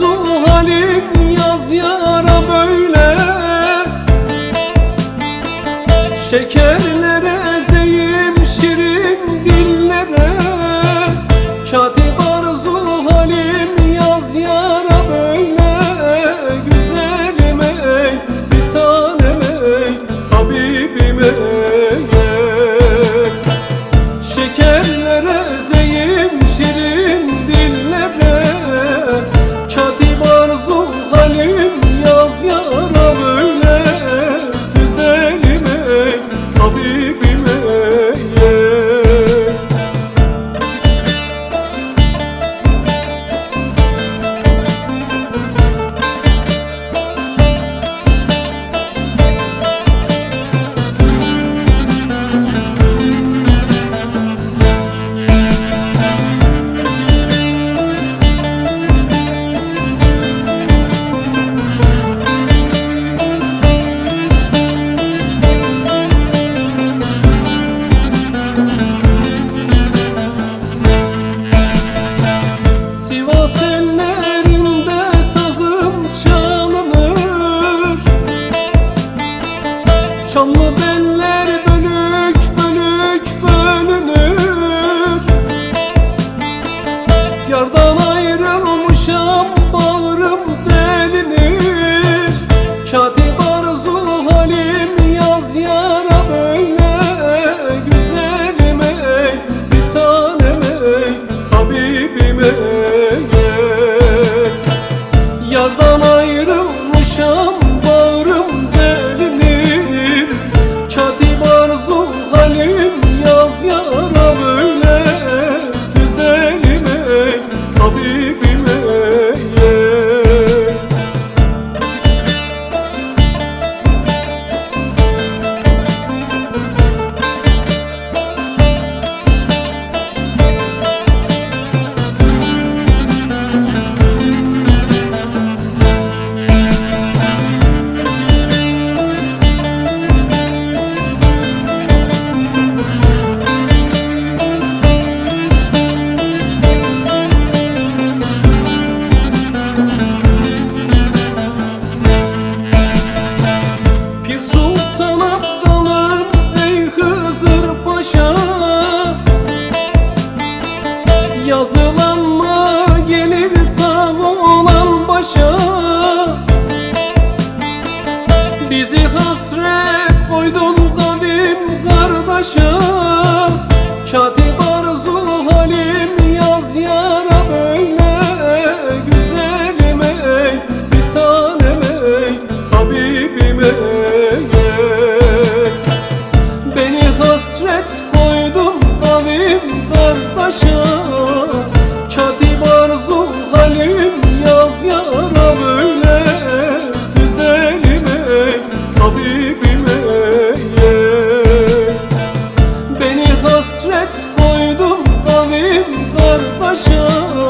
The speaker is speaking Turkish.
Zuhalim yaz yara böyle. Şeker başa Bizi hasret koydun kavim kardeşa 手。